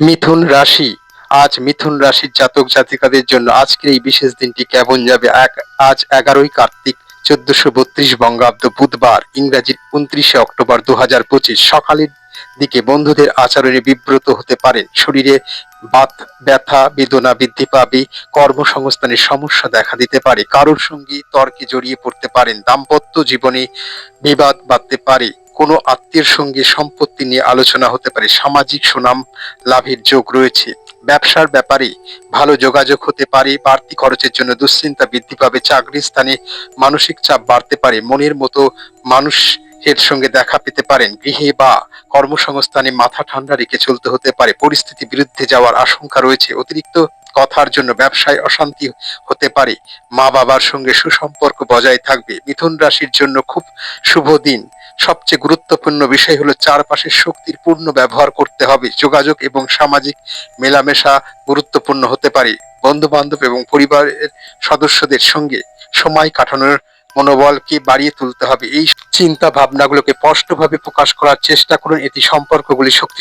মিথুন রাশি। আজ মিথুন রাশির জাতক জাতিকাদের জন্য আজকের এই বিশেষ দিনটি কেমন যাবে? আজ এগারোই কার্তিক, চোদ্দশো বত্রিশ বঙ্গাব্দ বুধবার ইংরাজির উনত্রিশে অক্টোবর দু হাজার পঁচিশ। সকালের দিকে বন্ধুদের আচরণে বিব্রত হতে পারেন শরীরে বাত, ব্যথা, বেদনা বৃদ্ধি পাবে। কর্মসংস্থানের সমস্যা দেখা দিতে পারে। কারোর সঙ্গে তর্কে জড়িয়ে পড়তে পারেন। দাম্পত্য জীবনে বিবাদ বাড়তে পারে। কোনো আত্মীয়ের সঙ্গে সম্পত্তি নিয়ে আলোচনা হতে পারে। সামাজিক সুনাম লাভের যোগ রয়েছে। ব্যবসার ব্যাপারে ভালো যোগাযোগ হতে পারে। বাড়তি খরচের জন্য দুশ্চিন্তা বৃদ্ধি পাবে। চাকরির স্থানে মানসিক চাপ বাড়তে পারে। মনের মতো মানুষের সঙ্গে দেখা পেতে পারেন। গৃহে বা কর্মসংস্থানে মাথা ঠান্ডা রেখে চলতে হতে পারে। পরিস্থিতি বিরুদ্ধে যাওয়ার আশঙ্কা রয়েছে। অতিরিক্ত কথার জন্য ব্যবসায় অশান্তি হতে পারে। মা বাবার সঙ্গে সুসম্পর্ক বজায় থাকবে। মিথুন রাশির জন্য খুব শুভ দিন। সবচেয়ে গুরুত্বপূর্ণ বিষয় হলো চারপাশের শক্তির পূর্ণ ব্যবহার করতে হবে। যোগাযোগ এবং সামাজিক মেলামেশা গুরুত্বপূর্ণ হতে পারে। বন্ধু বান্ধব এবং পরিবারের সদস্যদের সঙ্গে সময় কাটানোর মনোবলকে বাড়িয়ে তুলতে হবে। এই চিন্তা ভাবনাগুলোকে স্পষ্টভাবে প্রকাশ করার চেষ্টা করুন। এটি সম্পর্কগুলি শক্তি